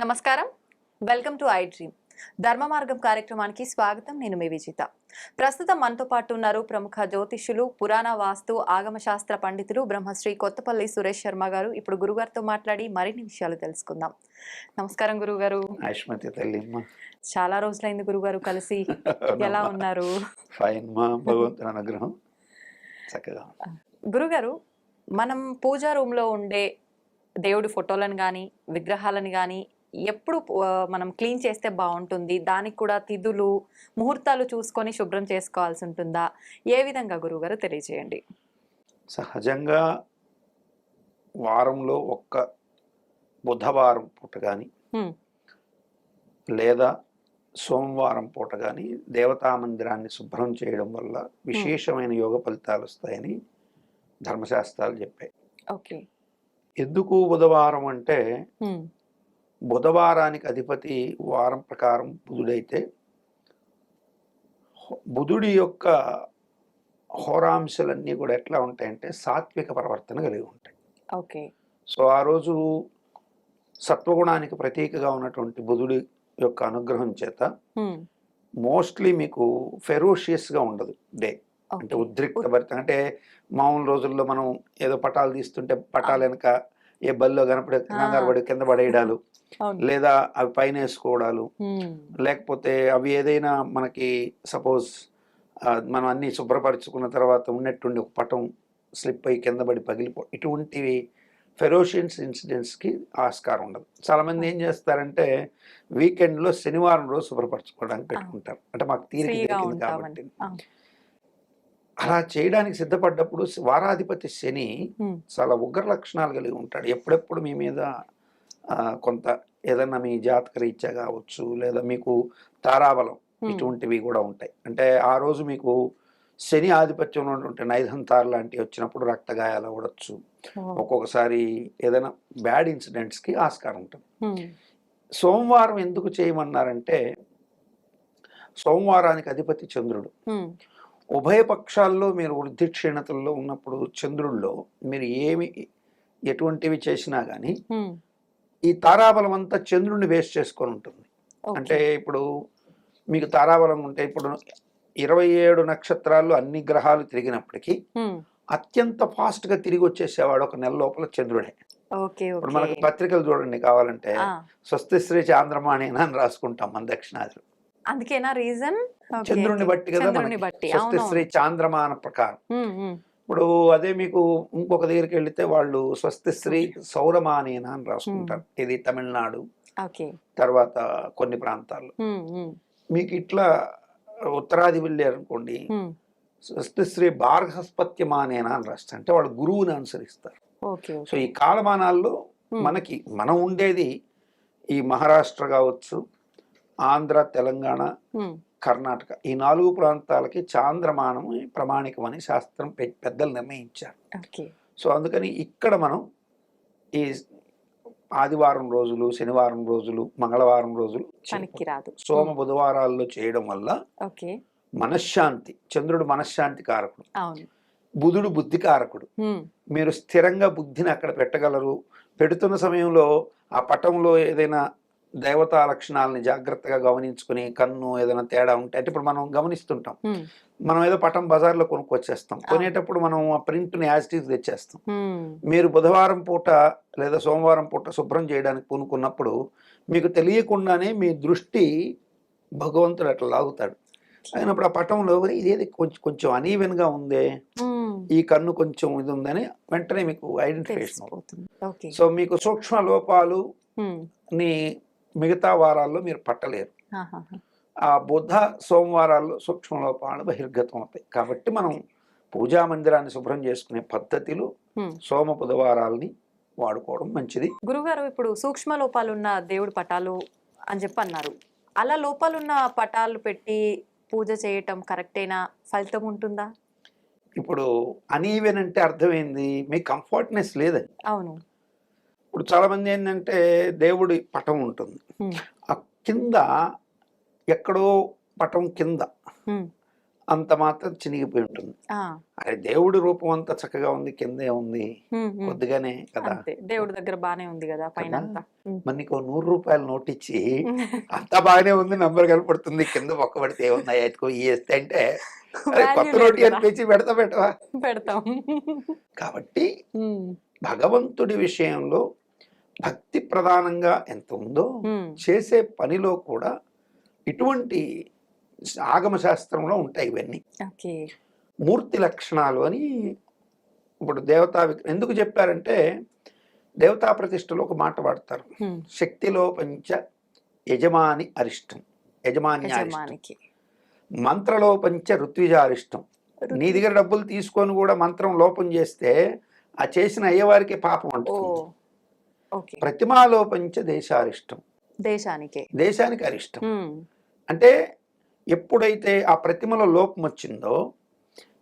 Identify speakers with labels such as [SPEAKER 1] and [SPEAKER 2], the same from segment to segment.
[SPEAKER 1] నమస్కారం. Welcome to I dream. Dharma Margam కార్యక్రమానికి స్వాగతం. నేను మీ విజిత. ప్రస్తుతం మనతో పాటు ఉన్నారు ప్రముఖ జ్యోతిష్యులు పురాణ వాస్తు ఆగమ శాస్త్ర పండితులు బ్రహ్మశ్రీ కొత్తపల్లి సురేష్ శర్మ గారు. ఇప్పుడు గురుగారితో మాట్లాడి మరిన్ని విషయాలు తెలుసుకుందాం. నమస్కారం గురుగారు. చాలా రోజులైంది గురుగారు కలిసి. ఎలా ఉన్నారు?
[SPEAKER 2] ఫైన్ మా భగవంతుని అనుగ్రహం. చక్కగా.
[SPEAKER 1] గురుగారు మనం పూజా రూమ్లో ఉండే దేవుడి ఫోటోలను కానీ విగ్రహాలను కానీ ఎప్పుడు మనం క్లీన్ చేస్తే బాగుంటుంది దానికి కూడా తిథులు ముహూర్తాలు చూసుకొని శుభ్రం చేసుకోవాల్సి ఉంటుందా ఏ విధంగా గురుగారు తెలియజేయండి
[SPEAKER 2] సహజంగా వారంలో ఒక్క బుధవారం పూట కానీ. లేదా సోమవారం పూట కానీ దేవతా మందిరాన్ని శుభ్రం చేయడం వల్ల విశేషమైన యోగ ఫలితాలు వస్తాయని ధర్మశాస్త్రాలు చెప్పాయి.
[SPEAKER 1] ఓకే.
[SPEAKER 2] ఎందుకు బుధవారం అంటే బుధవారానికి అధిపతి వారం ప్రకారం బుధుడైతే బుధుడి యొక్క హోరాంశాలన్నీ కూడా ఎట్లా ఉంటాయంటే సాత్విక ప్రవర్తన కలిగి ఉంటాయి.
[SPEAKER 1] ఓకే.
[SPEAKER 2] సో ఆ రోజు సత్వగుణానికి ప్రతీకగా ఉన్నటువంటి బుధుడి యొక్క అనుగ్రహం చేత మోస్ట్లీ మీకు ఫెరోషియస్గా ఉండదు డే. అంటే ఉద్రిక్త భరిత అంటే మామూలు రోజుల్లో మనం ఏదో పటాలు తీస్తుంటే పటాలు వెనక ఏ బల్లో కనపడే కంగారు పడి కింద పడేయడాలు. లేదా అవి పైన వేసుకోవడాలు. లేకపోతే అవి ఏదైనా మనకి సపోజ్ మనం అన్ని శుభ్రపరచుకున్న తర్వాత ఉన్నట్టుండి ఒక పటం స్లిప్ అయ్యి కింద పడి పగిలిపో ఇటువంటివి ఫెరోషియన్స్ ఇన్సిడెంట్స్కి ఆస్కారం ఉండదు. చాలామంది ఏం చేస్తారంటే వీకెండ్లో శనివారం రోజు శుభ్రపరచుకోవడానికి పెట్టుకుంటారు. అంటే మాకు తీరిక కాబట్టి. అలా చేయడానికి సిద్ధపడ్డప్పుడు వారాధిపతి శని. చాలా ఉగ్ర లక్షణాలు కలిగి ఉంటాడు. ఎప్పుడెప్పుడు మీ మీద కొంత ఏదన్నా మీ జాతక రీత్యా కావచ్చు లేదా మీకు తారాబలం ఇటువంటివి కూడా ఉంటాయి. అంటే ఆ రోజు మీకు శని ఆధిపత్యంలో ఉన్నటువంటి నైధంతార్ లాంటివి వచ్చినప్పుడు రక్తగాయాలు అవ్వచ్చు ఒక్కొక్కసారి ఏదైనా బ్యాడ్ ఇన్సిడెంట్స్కి ఆస్కారం ఉంటుంది. సోమవారం ఎందుకు చేయమన్నారంటే సోమవారానికి అధిపతి చంద్రుడు. ఉభయ పక్షాల్లో మీరు వృద్ధి క్షీణతల్లో ఉన్నప్పుడు చంద్రుల్లో మీరు ఏమి ఎటువంటివి చేసినా కానీ ఈ తారాబలం అంతా చంద్రుడిని బేస్ చేసుకొని ఉంటుంది. అంటే ఇప్పుడు మీకు తారాబలం ఉంటే ఇప్పుడు ఇరవై ఏడు నక్షత్రాల్లో అన్ని గ్రహాలు తిరిగినప్పటికీ అత్యంత fast గా తిరిగి వచ్చేసేవాడు ఒక నెల లోపల చంద్రుడే.
[SPEAKER 1] ఓకే
[SPEAKER 2] ఇప్పుడు మనకు పత్రికలు చూడండి కావాలంటే స్వస్తి శ్రీ చాంద్రమాణేన అని రాసుకుంటాం మన దక్షిణాది.
[SPEAKER 1] అందుకేనా రీజన్?
[SPEAKER 2] చంద్రుడిని బట్టి కదా స్వస్తి శ్రీ చాంద్రమాన ప్రకారం. ఇప్పుడు అదే మీకు ఇంకొక దగ్గరికి వెళితే వాళ్ళు స్వస్తి శ్రీ సౌరమానేన అని రాసుకుంటారు. ఇది తమిళనాడు తర్వాత కొన్ని ప్రాంతాల్లో. మీకు ఇట్లా ఉత్తరాది వెళ్ళారు అనుకోండి శ్రీ భార్గస్పత్యమానేన అని రాస్తారు. అంటే వాళ్ళు గురువుని అనుసరిస్తారు.
[SPEAKER 1] ఓకే
[SPEAKER 2] సో ఈ కాలమానాల్లో మనకి మనం ఉండేది ఈ మహారాష్ట్ర కావచ్చు ఆంధ్ర తెలంగాణ కర్ణాటక. ఈ నాలుగు ప్రాంతాలకి చాంద్రమానం ప్రమాణికమని శాస్త్రం పెద్దలు నిర్ణయించారు. సో అందుకని ఇక్కడ మనం ఈ ఆదివారం రోజులు శనివారం రోజులు మంగళవారం రోజులు
[SPEAKER 1] రాదు
[SPEAKER 2] సోమ బుధవారాల్లో చేయడం వల్ల మనశ్శాంతి చంద్రుడు మనశ్శాంతి కారకుడు. బుధుడు బుద్ధి కారకుడు. మీరు స్థిరంగా బుద్ధిని అక్కడ పెట్టగలరు. పెడుతున్న సమయంలో ఆ పటంలో ఏదైనా దేవతా లక్షణాలని జాగ్రత్తగా గమనించుకుని కన్ను ఏదైనా తేడా ఉంటే అంటే ఇప్పుడు మనం గమనిస్తుంటాం. మనం ఏదో పటం బజార్లో కొనుక్కొచ్చేస్తాం. కొనేటప్పుడు మనం ఆ ప్రింట్ని యాజిటీస్ తెచ్చేస్తాం. మీరు బుధవారం పూట లేదా సోమవారం పూట శుభ్రం చేయడానికి పూనుకున్నప్పుడు మీకు తెలియకుండానే మీ దృష్టి భగవంతుడు అట్లా లాగుతాడు. అయినప్పుడు ఆ పటంలో ఇదేది కొంచెం కొంచెం అనీవెన్గా ఉందే. ఈ కన్ను కొంచెం ఇది ఉందని వెంటనే మీకు ఐడెంటిఫికేషన్ అవుతుంది. సో మీకు సూక్ష్మ లోపాలు ని మిగతా వారాల్లో మీరు పట్టలేరు. ఆ బుధ సోమవారాల్లో సూక్ష్మ లోపాలు బహిర్గతం అవుతాయి కాబట్టి మనం పూజా మందిరాన్ని శుభ్రం చేసుకునే పద్ధతిలో. సోమ బుధవారాల్ని వాడుకోవడం మంచిది.
[SPEAKER 1] గురుగారు ఇప్పుడు సూక్ష్మ లోపాలు ఉన్న దేవుడి పటాలు అని చెప్పి అన్నారు. అలా లోపాలున్న పటాలు పెట్టి పూజ చేయటం కరెక్టేనా? ఫలితం ఉంటుందా?
[SPEAKER 2] ఇప్పుడు అనీవెన్ అంటే అర్థమైంది మీ కంఫర్ట్నెస్ లేదని
[SPEAKER 1] అవును.
[SPEAKER 2] ఇప్పుడు చాలా మంది ఏంటంటే దేవుడి పటం ఉంటుంది. ఆ కింద ఎక్కడో పటం కింద అంత మాత్రం చినిగిపోయి ఉంటుంది. అరే దేవుడి రూపం అంతా చక్కగా ఉంది కిందే ఉంది. కొద్దిగానే కదా?
[SPEAKER 1] దేవుడి దగ్గర బానే ఉంది కదా పైన.
[SPEAKER 2] మరి నీకు నూరు రూపాయలు నోట్ ఇచ్చి అంతా బాగానే ఉంది నంబర్ కనపడుతుంది కింద ఒక్క పడితే ఏముంది ఎత్తుకో వేస్తే అంటే కొత్త నోట్
[SPEAKER 1] కదా.
[SPEAKER 2] పెంచి పెడతా పెట్టవా?
[SPEAKER 1] పెడతాం.
[SPEAKER 2] కాబట్టి భగవంతుడి విషయంలో భక్తి ప్రధానంగా ఎంత ఉందో చేసే పనిలో కూడా ఇటువంటి ఆగమ శాస్త్రంలో ఉంటాయి ఇవన్నీ. మూర్తి లక్షణాలు అని ఇప్పుడు దేవతా ఎందుకు చెప్పారంటే దేవతా ప్రతిష్టలో ఒక మాట వాడతారు. శక్తిలో పంచ యజమాని అరిష్టం. యజమాని అరిష్టం
[SPEAKER 1] యజమానికి.
[SPEAKER 2] మంత్రలో పంచ ఋత్విజారిష్టం నీ దగ్గర డబ్బులు తీసుకొని కూడా మంత్రం లోపం చేస్తే ఆ చేసిన అయ్యవారికి పాపం అంటుంది
[SPEAKER 1] ఓకే.
[SPEAKER 2] ప్రతిమాలో పంచ దేశారిష్టం.
[SPEAKER 1] దేశానికే.
[SPEAKER 2] దేశానికి అరిష్టం. అంటే ఎప్పుడైతే ఆ ప్రతిమలో లోపం వచ్చిందో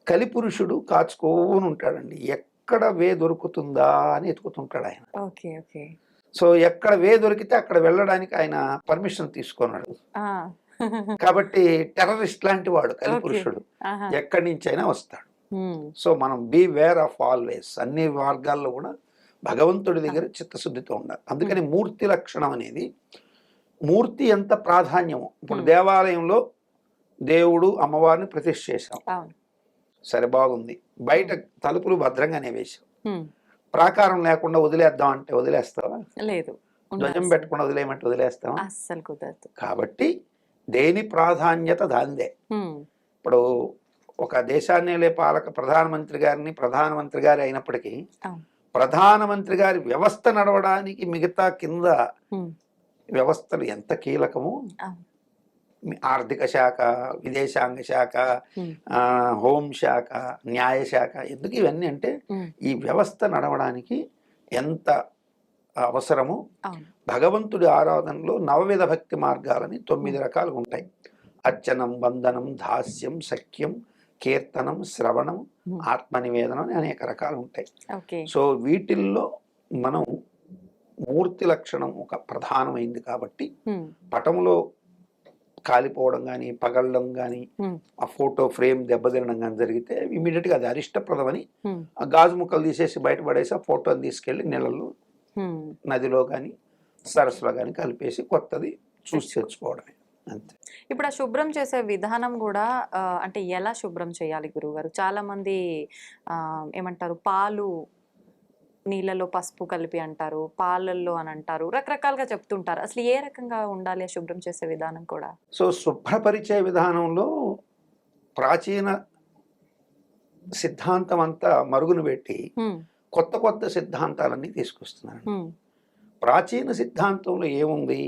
[SPEAKER 2] కలిపురుషుడు కాచుకోని ఉంటాడండి. ఎక్కడ వే దొరుకుతుందా అని ఎతుకుతుంటాడు ఆయన.
[SPEAKER 1] Okay okay.
[SPEAKER 2] సో ఎక్కడ వే దొరికితే అక్కడ వెళ్ళడానికి ఆయన పర్మిషన్ తీసుకున్నాడు. కాబట్టి టెర్రరిస్ట్ లాంటి వాడు కలిపురుషుడు. ఎక్కడి నుంచి అయినా వస్తాడు సో మనం బీ వేర్ ఆఫ్ ఆల్వేస్ అన్ని మార్గాల్లో కూడా భగవంతుడి దగ్గర చిత్తశుద్ధితో ఉండాలి. అందుకని మూర్తి లక్షణం అనేది మూర్తి ఎంత ప్రాధాన్యము ఇప్పుడు. దేవాలయంలో దేవుడు అమ్మవారిని ప్రతిష్ఠ చేశాం. సరే బాగుంది. బయట తలుపులు భద్రంగానే వేశాం. ప్రాకారం లేకుండా వదిలేద్దాం అంటే వదిలేస్తావా?
[SPEAKER 1] లేదు.
[SPEAKER 2] ధ్వజం. పెట్టకుండా వదిలేయమంటే వదిలేస్తావా?
[SPEAKER 1] అస్సలు కుదరదు.
[SPEAKER 2] కాబట్టి దేని ప్రాధాన్యత దాందే ఇప్పుడు ఒక దేశాన్ని పాలక ప్రధానమంత్రి గారిని ప్రధానమంత్రి గారి అయినప్పటికీ. ప్రధానమంత్రి గారి వ్యవస్థ నడవడానికి మిగతా కింద వ్యవస్థలు ఎంత కీలకము ఆర్థిక శాఖ విదేశాంగ శాఖ
[SPEAKER 1] ఉమ్,
[SPEAKER 2] ఆ, హోం శాఖ న్యాయ శాఖ ఎందుకు ఇవన్నీ అంటే ఈ వ్యవస్థ నడవడానికి ఎంత అవసరమో భగవంతుడి ఆరాధనలో నవవిధ భక్తి మార్గాలని తొమ్మిది రకాలుగా ఉంటాయి. అర్చనం వందనం దాస్యం సఖ్యం కీర్తనం శ్రవణం
[SPEAKER 1] Hmm.
[SPEAKER 2] ఆత్మనివేదనం అని అనేక రకాలు ఉంటాయి. సో వీటిల్లో మనం మూర్తి లక్షణం ఒక ప్రధానమైంది కాబట్టి
[SPEAKER 1] ఉమ్,
[SPEAKER 2] పటములో కాలిపోవడం కానీ పగలడం కానీ
[SPEAKER 1] ఉమ్,
[SPEAKER 2] ఆ ఫోటో ఫ్రేమ్ దెబ్బతినడం కానీ జరిగితే ఇమీడియట్గా అది అరిష్టప్రదమని ఆ గాజు ముక్కలు తీసేసి బయటపడేసి ఆ ఫోటోని తీసుకెళ్ళి నీళ్ళల్లో
[SPEAKER 1] ఉమ్.
[SPEAKER 2] నదిలో కానీ సరస్సులో కానీ కలిపేసి కొత్తది చూసి తెచ్చుకోవడమే. అంతే.
[SPEAKER 1] ఇప్పుడు ఆ శుభ్రం చేసే విధానం కూడా అంటే ఎలా శుభ్రం చేయాలి గురుగారు చాలా మంది ఏమంటారు పాలు నీళ్ళలో పసుపు కలిపి అంటారు పాలల్లో అని అంటారు రకరకాలుగా చెప్తుంటారు. అసలు ఏ రకంగా ఉండాలి ఆ శుభ్రం చేసే విధానం కూడా?
[SPEAKER 2] సో శుభ్రపరిచే విధానంలో ప్రాచీన సిద్ధాంతం అంతా మరుగున పెట్టి కొత్త కొత్త సిద్ధాంతాలన్నీ తీసుకొస్తున్నారు ప్రాచీన సిద్ధాంతంలో ఏముంది?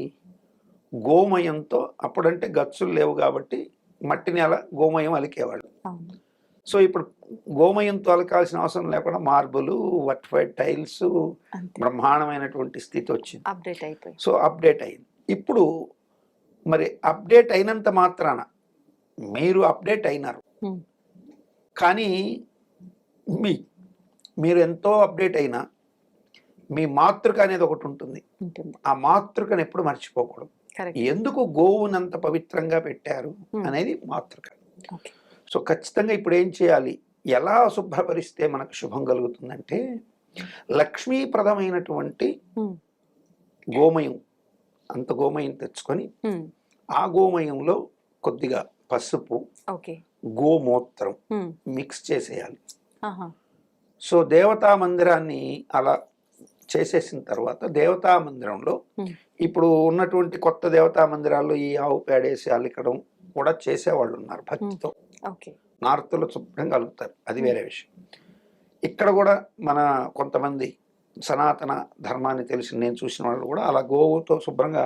[SPEAKER 2] గోమయంతో అప్పుడంటే గచ్చులు లేవు కాబట్టి మట్టిని అలా గోమయం అలికేవాళ్ళు. సో ఇప్పుడు గోమయంతో అలకాల్సిన అవసరం లేకుండా మార్బులు వర్టిఫైడ్ టైల్స్ బ్రహ్మాండమైనటువంటి స్థితి వచ్చింది.
[SPEAKER 1] అప్డేట్ అయిపోయి
[SPEAKER 2] సో అప్డేట్ అయింది. ఇప్పుడు మరి అప్డేట్ అయినంత మాత్రాన మీరు అప్డేట్ అయినారు. కానీ మీ మీరు ఎంతో అప్డేట్ అయినా మీ మాతృక అనేది ఒకటి ఉంటుంది. ఆ మాతృకను ఎప్పుడు మర్చిపోకూడదు. ఎందుకు గోవునంత పవిత్రంగా పెట్టారు. అనేది మాతృక సో ఖచ్చితంగా ఇప్పుడు ఏం చేయాలి? ఎలా శుభ్రపరిస్తే మనకు శుభం కలుగుతుందంటే లక్ష్మీప్రదమైనటువంటి గోమయం అంత గోమయం తెచ్చుకొని ఆ గోమయంలో కొద్దిగా పసుపు
[SPEAKER 1] ఓకే.
[SPEAKER 2] గోమూత్రం మిక్స్ చేసేయాలి. సో దేవతా మందిరాన్ని అలా చేసేసిన తర్వాత దేవతా మందిరంలో. ఇప్పుడు ఉన్నటువంటి కొత్త దేవతా మందిరాల్లో ఈ ఆవు పేడేసి అల్లికడం కూడా చేసేవాళ్ళు ఉన్నారు భక్తితో. నార్త్లో శుభ్రంగా కలుగుతారు అది వేరే విషయం. ఇక్కడ కూడా మన కొంతమంది సనాతన ధర్మాన్ని తెలిసిన నేను చూసిన వాళ్ళు కూడా అలా గోవుతో శుభ్రంగా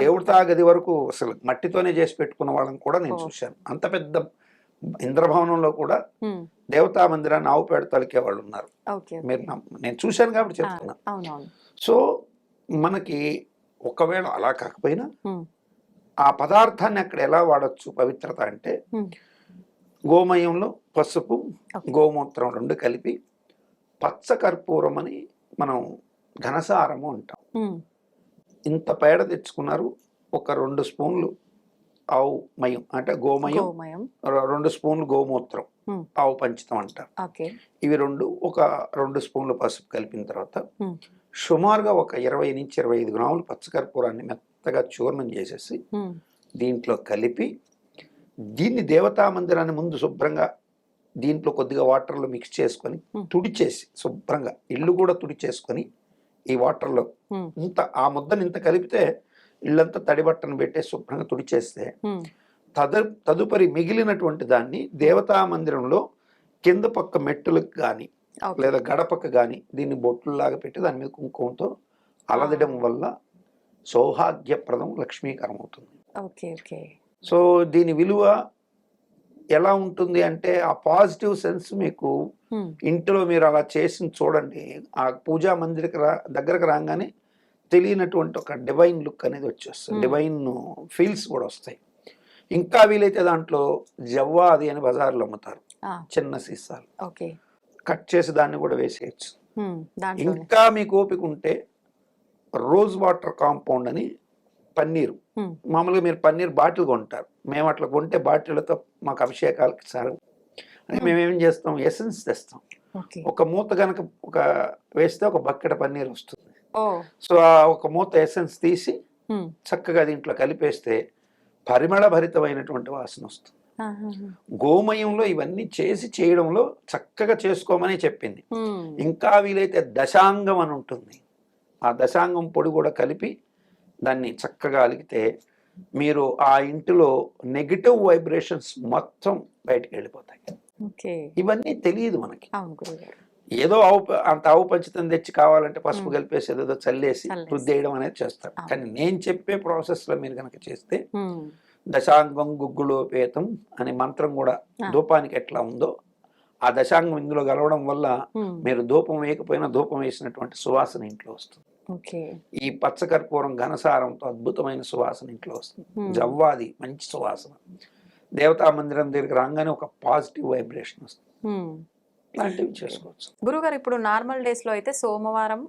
[SPEAKER 2] దేవుడితా గది వరకు అసలు మట్టితోనే చేసి పెట్టుకున్న వాళ్ళని కూడా నేను. చూశాను. అంత పెద్ద ఇంద్రభవనంలో కూడా దేవతా మందిరాన్ని ఆవు పేడ తలికే వాళ్ళు ఉన్నారు. మీరు నేను చూశాను కాబట్టి చెప్తున్నా. సో మనకి ఒకవేళ అలా కాకపోయినా ఆ పదార్థాన్ని అక్కడ ఎలా వాడచ్చు పవిత్రత అంటే గోమయంలో పసుపు. గోమూత్రం రెండు కలిపి పచ్చ కర్పూరం అని మనం ఘనసారము అంటాం. ఇంత పేడ తెచ్చుకున్నారు ఒక రెండు స్పూన్లు. ఆవు మయం అంటే గోమయం రెండు స్పూన్లు గోమూత్రం. ఆవు పంచితం అంటారు ఇవి రెండు ఒక రెండు స్పూన్లు పసుపు కలిపిన తర్వాత. సుమారుగా ఒక ఇరవై నుంచి ఇరవై ఐదు గ్రాములు పచ్చకర్పూరాన్ని మెత్తగా చూర్ణం చేసేసి దీంట్లో కలిపి దీన్ని దేవతా మందిరాన్ని ముందు శుభ్రంగా దీంట్లో కొద్దిగా వాటర్లో మిక్స్ చేసుకొని. తుడిచేసి శుభ్రంగా ఇల్లు కూడా తుడిచేసుకొని ఈ వాటర్లో ఇంత ఆ ముద్దని ఇంత కలిపితే ఇల్లంతా తడి బట్టను పెట్టేసి శుభ్రంగా తుడిచేస్తే తదు తదుపరి మిగిలినటువంటి దాన్ని దేవతా మందిరంలో కింద పక్క మెట్టులకు కానీ. లేదా గడపకు కానీ దీన్ని బొట్లులాగా పెట్టి దాని మీద కుంకుమతో అలదడం వల్ల సౌభాగ్యప్రదం లక్ష్మీకరం అవుతుంది
[SPEAKER 1] ఓకే ఓకే.
[SPEAKER 2] సో దీని విలువ ఎలా ఉంటుంది అంటే ఆ పాజిటివ్ సెన్స్ మీకు ఇంట్లో మీరు అలా చేసి చూడండి. ఆ పూజా మందిరికి రా దగ్గరకు రాగానే తెలియనటువంటి ఒక డివైన్ లుక్ అనేది వచ్చేస్తుంది.
[SPEAKER 1] Hmm.
[SPEAKER 2] డివైన్ ఫీల్స్ కూడా వస్తాయి. ఇంకా వీలైతే దాంట్లో జవ్వాది అని బజార్లో అమ్ముతారు. చిన్న సీసాలు.
[SPEAKER 1] ఓకే.
[SPEAKER 2] కట్ చేసి దాన్ని కూడా వేసేయచ్చు.
[SPEAKER 1] దాంట్లోనే.
[SPEAKER 2] ఇంకా మీకు ఓపిక ఉంటే రోజ్ వాటర్ కాంపౌండ్ అని పన్నీరు.
[SPEAKER 1] ఉమ్,
[SPEAKER 2] మామూలుగా మీరు పన్నీర్ బాటిల్ కొంటారు. మేము అట్లా కొంటే బాటిళ్ళతో మాకు అభిషేకాలకి సార్. అని మేము ఏం చేస్తాం? ఎసెన్స్ తెస్తాం. ఒక మూత కనుక ఒక వేస్తే ఒక బకెట్ పన్నీర్ వస్తుంది. సో ఆ ఒక మూత ఎసెన్స్ తీసి చక్కగా దీంట్లో కలిపేస్తే పరిమళ భరితమైనటువంటి వాసన వస్తుంది. గోమయంలో ఇవన్నీ చేసి చేయడంలో చక్కగా చేసుకోమని చెప్పింది. ఇంకా వీలైతే దశాంగం అని ఉంటుంది. ఆ దశాంగం పొడి కూడా కలిపి దాన్ని చక్కగా అలిగితే మీరు ఆ ఇంటిలో నెగిటివ్ వైబ్రేషన్స్ మొత్తం బయటికి వెళ్ళిపోతాయి. ఇవన్నీ తెలియదు మనకి. ఏదో ఆవు అంత ఆవు పంచితం తెచ్చి కావాలంటే పసుపు. కలిపేసి ఏదో చల్లేసి. రుద్దేయడం అనేది చేస్తారు. కానీ నేను చెప్పే ప్రాసెస్లో మీరు కనుక చేస్తే దశాంగం గుగ్గులోపేతం అనే మంత్రం కూడా. ధూపానికి ఎట్లా ఉందో ఆ దశాంగం ఇందులో కలవడం వల్ల మీరు ధూపం వేయకపోయినా ధూపం వేసినటువంటి సువాసన ఇంట్లో వస్తుంది ఈ పచ్చకర్పూరం ఘనసారంతో అద్భుతమైన సువాసన ఇంట్లో వస్తుంది జవ్వాది మంచి సువాసన దేవతా మందిరం దగ్గరికి రాగానే ఒక పాజిటివ్ వైబ్రేషన్ వస్తుంది. ఇలాంటివి చేసుకోవచ్చు.
[SPEAKER 1] గురుగారు ఇప్పుడు నార్మల్ డేస్లో అయితే సోమవారం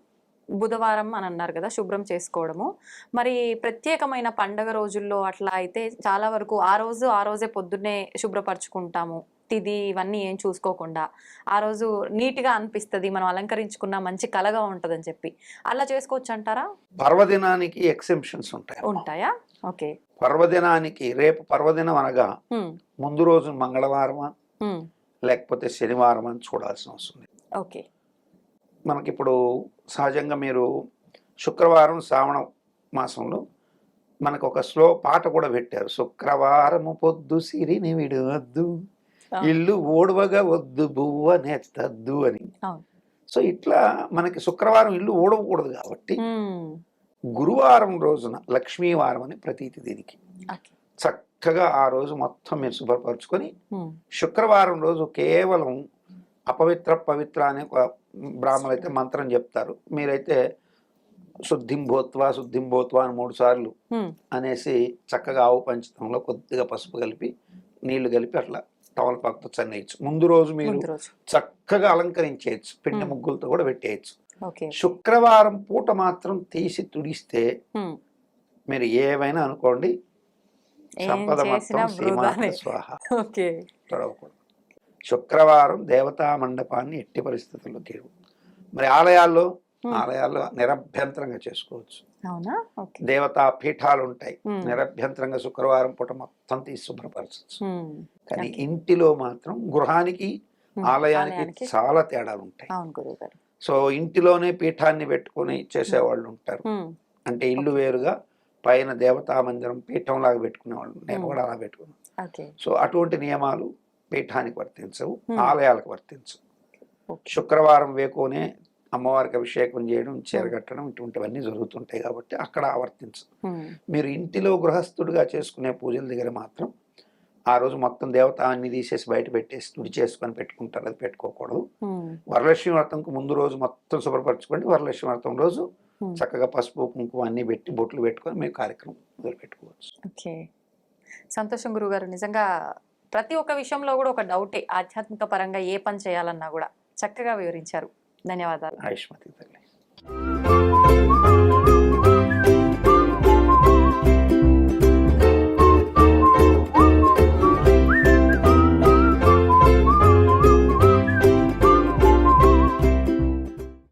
[SPEAKER 1] బుధవారం అని అన్నారు కదా శుభ్రం చేసుకోవడము. మరి ప్రత్యేకమైన పండగ రోజుల్లో అట్లా అయితే చాలా వరకు ఆ రోజు ఆ రోజే పొద్దున్నే శుభ్రపరచుకుంటాము. తిది ఇవన్నీ ఏం చూసుకోకుండా. ఆ రోజు నీట్గా అనిపిస్తుంది మనం అలంకరించుకున్న మంచి కలగా ఉంటుందని చెప్పి. అలా చేసుకోవచ్చు అంటారా?
[SPEAKER 2] పర్వదినానికి ఎక్సెంప్షన్స్ ఉంటాయి
[SPEAKER 1] ఉంటాయా? ఓకే.
[SPEAKER 2] పర్వదినానికి రేపు పర్వదినం అనగా ముందు రోజు మంగళవారమా? లేకపోతే శనివారం అని చూడాల్సిన అవసరం లేదు.
[SPEAKER 1] ఓకే.
[SPEAKER 2] మనకిప్పుడు సహజంగా మీరు శుక్రవారం శ్రావణ మాసంలో మనకు ఒక స్లో పాట కూడా పెట్టారు. శుక్రవారము పొద్దు సిరిని విడవద్దు. ఇల్లు ఓడవగా వద్దు బువ్వ నెత్తద్దు అని. సో ఇట్లా మనకి శుక్రవారం ఇల్లు ఓడవకూడదు కాబట్టి గురువారం రోజున లక్ష్మీవారం అని ప్రతీతి దీనికి. చక్కగా ఆ రోజు మొత్తం మీరు శుభ్రపరచుకొని
[SPEAKER 1] ఉమ్,
[SPEAKER 2] శుక్రవారం రోజు కేవలం అపవిత్ర పవిత్ర అనే ఒక బ్రాహ్మణులు అయితే మంత్రం చెప్తారు. మీరైతే శుద్ధిం భూత్వా శుద్ధిం భూత్వా అని మూడు సార్లు
[SPEAKER 1] ఉమ్,
[SPEAKER 2] అనేసి చక్కగా ఆవు పంచతంలో కొద్దిగా పసుపు కలిపి నీళ్ళు కలిపి అట్లా తవలపాకుతో చన్నేయచ్చు ముందు రోజు మీరు చక్కగా అలంకరించేయచ్చు. పిండి
[SPEAKER 1] Hmm.
[SPEAKER 2] ముగ్గులతో కూడా పెట్టేయచ్చు. శుక్రవారం పూట మాత్రం తీసి తుడిస్తే మీరు ఏవైనా అనుకోండి సంపద మొత్తం శ్రీమాత స్వాహ. తొడవకూడదు శుక్రవారం దేవతా మండపాన్ని ఎట్టి పరిస్థితుల్లో తీరు మరి ఆలయాల్లో. ఆలయాల్లో నిరభ్యంతరంగా చేసుకోవచ్చు. దేవతా పీఠాలు ఉంటాయి. నిరభ్యంతరంగా శుక్రవారం పూట మొత్తం తీసి శుభ్రపరచచ్చు.
[SPEAKER 1] ఉమ్,
[SPEAKER 2] కానీ. ఇంటిలో మాత్రం గృహానికి ఆలయానికి చాలా తేడాలు ఉంటాయి. సో ఇంటిలోనే పీఠాన్ని పెట్టుకొని చేసేవాళ్ళు ఉంటారు. అంటే ఇల్లు వేరుగా పైన దేవతా మందిరం పీఠం లాగా పెట్టుకునే వాళ్ళు నేను. కూడా అలా పెట్టుకున్నాను. సో అటువంటి నియమాలు పీఠానికి వర్తించవు. ఆలయాలకు వర్తించవు. శుక్రవారం వేకోనే అమ్మవారికి అభిషేకం చేయడం చీరగట్టడం ఇటువంటివన్నీ జరుగుతుంటాయి కాబట్టి అక్కడ ఆవర్తించదు
[SPEAKER 1] ఉమ్,
[SPEAKER 2] మీరు ఇంటిలో గృహస్థుడిగా చేసుకునే పూజల దగ్గర మాత్రం ఆ రోజు మొత్తం దేవత అన్ని తీసేసి బయట పెట్టేసి తుడి చేసుకొని పెట్టుకుంటారు. అది పెట్టుకోకూడదు. వరలక్ష్మి వ్రతంకు ముందు రోజు మొత్తం శుభ్రపరచుకోండి. వరలక్ష్మి వ్రతం రోజు చక్కగా పసుపు కుంకుమ అన్ని పెట్టి బొట్లు పెట్టుకొని మేము కార్యక్రమం మొదలుపెట్టుకోవచ్చు.
[SPEAKER 1] ఓకే. సంతోషం గురువు గారు నిజంగా ప్రతి ఒక్క విషయంలో కూడా ఒక డౌటే ఆధ్యాత్మిక పరంగా ఏ పని చేయాలన్నా కూడా చక్కగా వివరించారు. ధన్యవాదాలు.
[SPEAKER 2] ఆయుష్మతి తల్లి